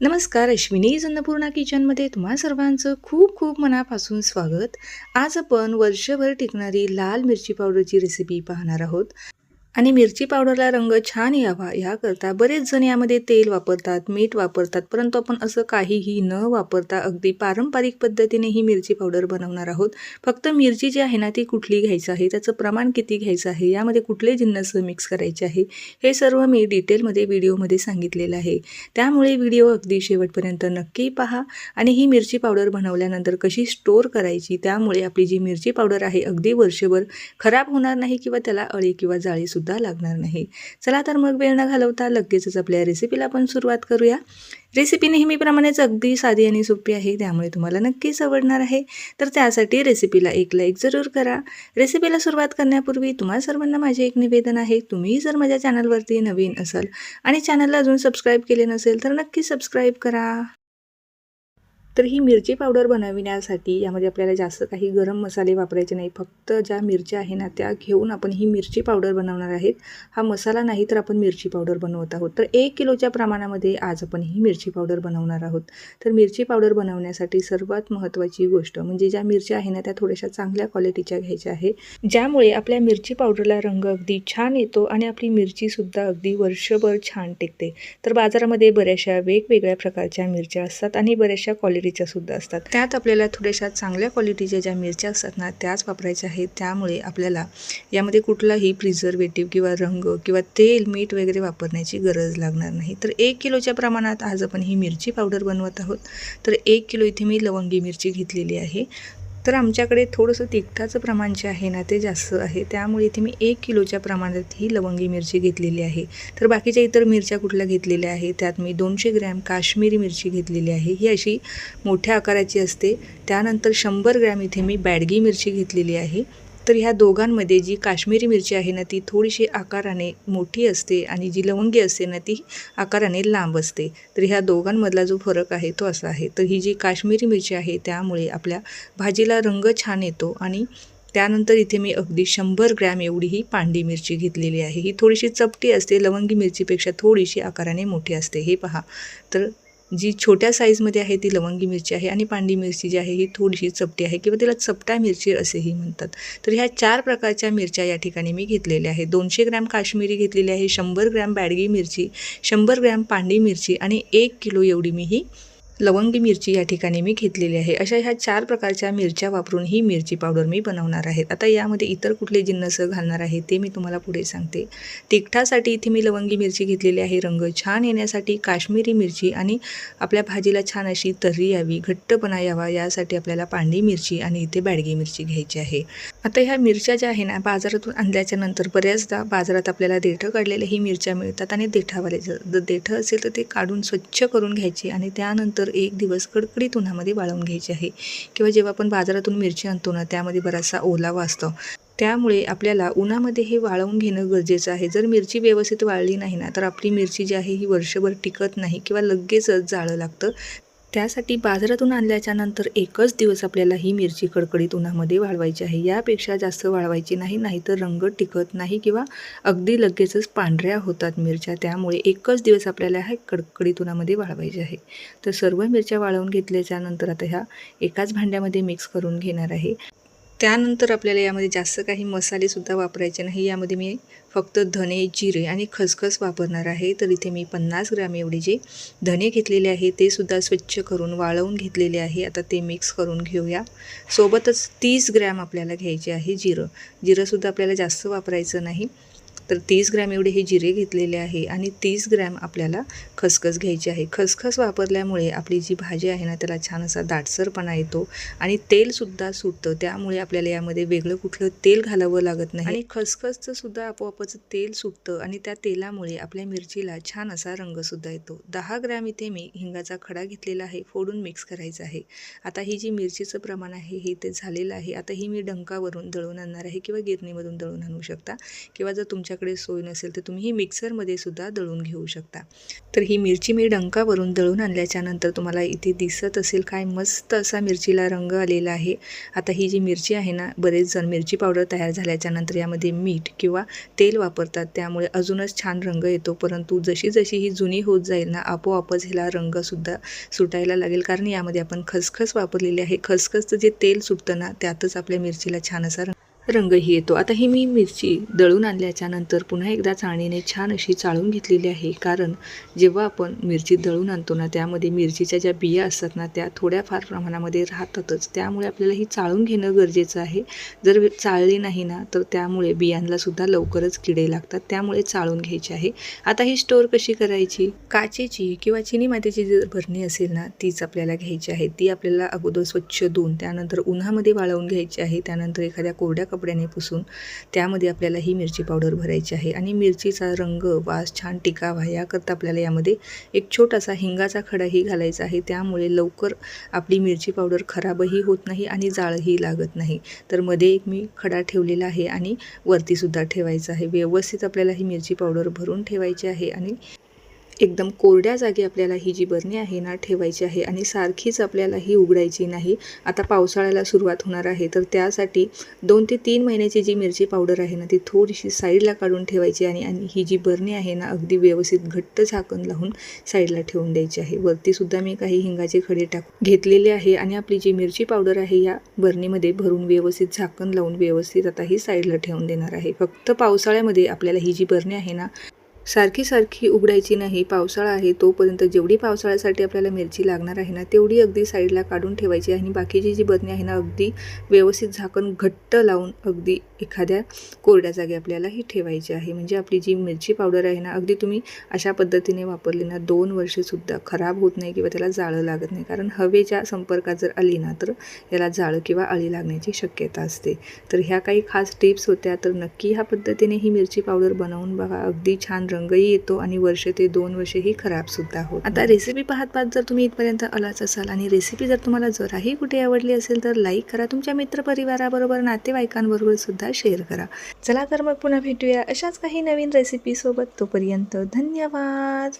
नमस्कार अश्विनी अन्नपूर्णा किचनमध्ये तुम्हा सर्वांचं खूप खूप मनापासून स्वागत. आज आपण वर्षभर टिकणारी लाल मिरची पावडरची रेसिपी पाहणार आहोत. आणि मिरची पावडरला रंग छान यावा याकरता बरेच जण यामध्ये तेल वापरतात मीठ वापरतात परंतु आपण असं काहीही न वापरता अगदी पारंपरिक पद्धतीने ही मिरची पावडर बनवणार आहोत. फक्त मिरची जी आहे ना ती कुठली घ्यायचं आहे त्याचं प्रमाण किती घ्यायचं आहे यामध्ये कुठले जिन्नस मिक्स करायचे आहे हे सर्व मी डिटेलमध्ये व्हिडिओमध्ये सांगितलेलं आहे. त्यामुळे व्हिडिओ अगदी शेवटपर्यंत नक्की पहा आणि ही मिरची पावडर बनवल्यानंतर कशी स्टोअर करायची त्यामुळे आपली जी मिरची पावडर आहे अगदी वर्षभर खराब होणार नाही किंवा त्याला अळी किंवा जाळीसुद्धा लागणार नाही. चला तर मग वेळ न घालवता लगेचच आपल्या रेसिपीला आपण सुरुवात करूया. रेसिपी नेहमीप्रमाणेच अगदी साधी आणि सोपी आहे त्यामुळे तुम्हाला नक्कीच आवडणार आहे. तर त्यासाठी रेसिपीला एक लाईक जरूर करा. रेसिपीला सुरुवात करण्यापूर्वी तुम्हा सर्वांना माझे एक निवेदन आहे. तुम्ही जर माझ्या चॅनलवरती नवीन असाल आणि चॅनलला अजून सबस्क्राईब केले नसेल तर नक्की सबस्क्राईब करा. तर ही मिरची पावडर बनविण्यासाठी यामध्ये आपल्याला जास्त काही गरम मसाले वापरायचे नाही. फक्त ज्या मिरच्या आहे ना त्या घेऊन आपण ही मिरची पावडर बनवणार आहेत. हा मसाला नाही तर आपण मिरची पावडर बनवत आहोत. तर एक किलोच्या प्रमाणामध्ये आज आपण ही मिरची पावडर बनवणार आहोत. तर मिरची पावडर बनवण्यासाठी सर्वात महत्त्वाची गोष्ट म्हणजे ज्या मिरच्या आहे ना त्या थोड्याशा चांगल्या क्वालिटीच्या घ्यायच्या आहे. ज्यामुळे आपल्या मिरची पावडरला रंग अगदी छान येतो आणि आपली मिरचीसुद्धा अगदी वर्षभर छान टिकते. तर बाजारामध्ये बऱ्याचशा वेगवेगळ्या प्रकारच्या मिरच्या असतात आणि बऱ्याचशा क्वालिटी क्वालिटीच्या सुद्धा असतात. त्यात आपल्याला थोड्याशा चांगल्या क्वालिटीच्या ज्या मिरच्या असतात ना त्याच वापरायच्या आहेत. त्यामुळे आपल्याला यामध्ये कुठलाही प्रिझर्वेटिव्ह किंवा रंग किंवा तेल मीठ वगैरे वापरण्याची गरज लागणार नाही. तर एक किलोच्या प्रमाणात आज आपण ही मिरची पावडर बनवत आहोत. तर एक किलो इथे मी लवंगी मिरची घेतलेली आहे. तर आमच्याकडे थोडंसं तिखटाचं प्रमाण जे आहे ना ते जास्त आहे. त्यामुळे इथे मी एक किलोच्या प्रमाणात ही लवंगी मिरची घेतलेली आहे. तर बाकीच्या इतर मिरच्या कुठल्या घेतलेल्या आहे त्यात मी दोनशे ग्रॅम काश्मीरी मिरची घेतलेली आहे. ही अशी मोठ्या आकाराची असते. त्यानंतर शंभर ग्रॅम इथे मी बॅडगी मिरची घेतलेली आहे. तर ह्या दोघांमध्ये जी काश्मीरी मिरची आहे ना ती थोडीशी आकाराने मोठी असते आणि जी लवंगी असते ना ती आकाराने लांब असते. तर ह्या दोघांमधला जो फरक आहे तो असा आहे. तर ही जी काश्मीरी मिरची आहे त्यामुळे आपल्या भाजीला रंग छान येतो आणि त्यानंतर इथे मी अगदी शंभर ग्रॅम एवढी ही पांडी मिरची घेतलेली आहे. ही थोडीशी चपटी असते लवंगी मिरचीपेक्षा थोडीशी आकाराने मोठी असते. हे पहा. तर जी छोट्या साईजमध्ये आहे ती लवंगी मिरची आहे आणि पांडी मिरची जी आहे ही थोडीशी चपटी आहे किंवा तिला चपटा मिरची असेही म्हणतात. तर ह्या चार प्रकारच्या मिरच्या या ठिकाणी मी घेतलेल्या आहे दोनशे ग्रॅम काश्मीरी घेतलेली आहे शंभर ग्रॅम बॅडगी मिरची शंभर ग्रॅम पांडी मिरची आणि एक किलो एवढी मी ही लवंगी मिरची या ठिकाणी मी घेतलेली आहे. अशा ह्या चार प्रकारच्या मिरच्या वापरून ही मिरची पावडर मी बनवणार आहे. आता यामध्ये इतर कुठले जिन्नस घालणार आहे ते मी तुम्हाला पुढे सांगते. तिखटासाठी इथे मी लवंगी मिरची घेतलेली आहे. रंग छान येण्यासाठी काश्मीरी मिरची आणि आपल्या भाजीला छान अशी तर्री यावी घट्टपणा यावा यासाठी आपल्याला पांढरी मिरची आणि इथे बॅडगी मिरची घ्यायची आहे. आता ह्या मिरच्या ज्या आहे ना बाजारातून आणल्याच्या नंतर बऱ्याचदा बाजारात आपल्याला देठं काढलेल्या ही मिरच्या मिळतात आणि देठावाले जर देठं असेल तर ते काढून स्वच्छ करून घ्यायचे आणि त्यानंतर एक दिवस कडकडीत उन्हामध्ये वाळवून घ्यायची आहे. किंवा जेव्हा आपण बाजारातून मिरची आणतो ना त्यामध्ये बराचसा ओलावा असतो त्यामुळे आपल्याला उन्हामध्ये हे वाळवून घेणं गरजेचं आहे. जर मिरची व्यवस्थित वाळली नाही ना तर आपली मिरची जी आहे ही वर्षभर टिकत नाही किंवा लगेचच जाळं लागतं. त्यासाठी बाजारातून आणल्याच्या नंतर एकच दिवस आपल्याला ही मिरची कडकडीत उन्हामध्ये वाळवायची आहे. यापेक्षा जास्त वाळवायची नाही नाहीतर रंग टिकत नाही किंवा अगदी लगेचच पांढऱ्या होतात मिरच्या. त्यामुळे एकच दिवस आपल्याला ह्या कडकडीत उन्हामध्ये वाळवायची आहे. तर सर्व मिरच्या वाळवून घेतल्याच्यानंतर आता ह्या एकाच भांड्यामध्ये मिक्स करून घेणार आहे. त्यानंतर आपल्याला यामध्ये जास्त काही मसालेसुद्धा वापरायचे नाही. यामध्ये मी फक्त धने जिरे आणि खसखस वापरणार आहे. तर इथे मी पन्नास ग्रॅम एवढे जे धने घेतलेले आहे ते सुद्धा स्वच्छ करून वाळवून घेतलेले आहे. आता ते मिक्स करून घेऊया. सोबतच तीस ग्रॅम आपल्याला घ्यायचे आहे जिरं. जिरंसुद्धा आपल्याला जास्त वापरायचं नाही. तर तीस ग्रॅम एवढे हे जिरे घेतलेले आहे आणि तीस ग्रॅम आपल्याला खसखस घ्यायची आहे. खसखस वापरल्यामुळे आपली जी भाजी आहे ना त्याला छान असा दाटसरपणा येतो आणि तेलसुद्धा सुटतं. त्यामुळे आपल्याला यामध्ये वेगळं कुठलं तेल घालावं लागत नाही. आणि खसखसचं सुद्धा आपोआपच तेल सुटतं आणि त्या तेलामुळे आपल्या मिरचीला छान असा रंगसुद्धा येतो. दहा ग्रॅम इथे मी हिंगाचा खडा घेतलेला आहे फोडून मिक्स करायचा आहे. आता ही जी मिरचीचं प्रमाण आहे हे ते झालेलं आहे. आता ही मी डंकावरून दळून आणणार आहे किंवा गिरणीमधून दळून आणू शकता. किंवा जर तुमच्या तुमच्याकडे सोय नसेल तर तुम्ही ही मिक्सरमध्ये सुद्धा दळून घेऊ शकता. तर ही मिरची मी डंकावरून दळून आणल्याच्या नंतर तुम्हाला इथे दिसत असेल काय मस्त असा मिरचीला रंग आलेला आहे. आता ही जी मिरची आहे ना बरेच जण मिरची पावडर तयार झाल्याच्यानंतर यामध्ये मीठ किंवा तेल वापरतात. त्यामुळे अजूनच छान रंग येतो. परंतु जशी जशी ही जुनी होत जाईल ना आपोआपच हिला रंगसुद्धा सुटायला लागेल. कारण यामध्ये आपण खसखस वापरलेली आहे. खसखसचं जे तेल सुटतं ना त्यातच आपल्या मिरचीला छान असा रंग रंगही येतो. आता ही मी मिरची दळून आणल्याच्या नंतर पुन्हा एकदा चाळणीने छान अशी चाळून घेतलेली आहे. कारण जेव्हा आपण मिरची दळून आणतो ना त्यामध्ये मिरचीच्या ज्या बिया असतात ना त्या थोड्याफार प्रमाणामध्ये राहतातच. त्यामुळे आपल्याला ही चाळून घेणं गरजेचं आहे. जर चाळली नाही ना तर त्यामुळे बियांनासुद्धा लवकरच किडे लागतात. त्यामुळे चाळून घ्यायची आहे. आता ही स्टोअर कशी करायची? काचेची किंवा चिनी मातीची जी भरणी असेल ना तीच आपल्याला घ्यायची आहे. ती आपल्याला अगोदर स्वच्छ धुवून त्यानंतर उन्हामध्ये वाळवून घ्यायची आहे. त्यानंतर एखाद्या कोरड्या कपड्याने पुसून त्यामध्ये आपल्याला ही मिरची पावडर भरायची आहे. आणि मिरचीचा रंग वास छान टिकावा याकरता आपल्याला यामध्ये एक छोटासा हिंगाचा खडाही घालायचा आहे. त्यामुळे लवकर आपली मिरची पावडर खराबही होत नाही आणि जाळही लागत नाही. तर मध्ये एक मी खडा ठेवलेला आहे आणि वरतीसुद्धा ठेवायचा आहे. व्यवस्थित आपल्याला ही मिरची पावडर भरून ठेवायची आहे आणि एकदम कोरड्या जागी आपल्याला ही जी बरणी आहे ना ठेवायची आहे आणि सारखीच आपल्याला ही उघडायची नाही. आता पावसाळ्याला सुरुवात होणार आहे तर त्यासाठी दोन ते तीन महिन्याची जी मिरची पावडर आहे ना ती थोडीशी साईडला काढून ठेवायची आणि आणि ही जी बरणी आहे ना अगदी व्यवस्थित घट्ट झाकण लावून साईडला ठेवून द्यायची आहे. वरतीसुद्धा मी काही हिंगाचे खडे टाकून घेतलेले आहे आणि आपली जी मिरची पावडर आहे या बरणीमध्ये भरून व्यवस्थित झाकण लावून व्यवस्थित आता ही साईडला ठेवून देणार आहे. फक्त पावसाळ्यामध्ये आपल्याला ही जी बरणी आहे ना सारखी सारखी उघडायची नाही पावसाळा आहे तोपर्यंत जेवढी पावसाळ्यासाठी आपल्याला मिरची लागणार आहे ना तेवढी अगदी साईडला काढून ठेवायची आणि बाकीची जी बरणी आहे ना अगदी व्यवस्थित झाकण घट्ट लावून अगदी एखाद्या कोरड्या जागी आपल्याला ही ठेवायची आहे. म्हणजे आपली जी मिरची पावडर आहे ना अगदी तुम्ही अशा पद्धतीने वापरली ना दोन वर्षेसुद्धा खराब होत नाही किंवा त्याला जाळं लागत नाही. कारण हवेच्या संपर्कात जर आली ना तर याला जाळं किंवा अळी लागण्याची शक्यता असते. तर ह्या काही खास टिप्स होत्या तर नक्की ह्या पद्धतीने ही मिरची पावडर बनवून बघा अगदी छान रंगही येतो आणि वर्ष ते दोन वर्षेही खराबसुद्धा होत आता रेसिपी पाहत पाहत जर तुम्ही इथपर्यंत आलाच असाल आणि रेसिपी जर तुम्हाला जराही कुठे आवडली असेल तर लाईक करा. तुमच्या मित्रपरिवाराबरोबर नातेवाईकांबरोबर सुद्धा शेअर करा. चला तर मग पुन्हा भेटूया अशाच काही नवीन रेसिपीसोबत तोपर्यंत धन्यवाद.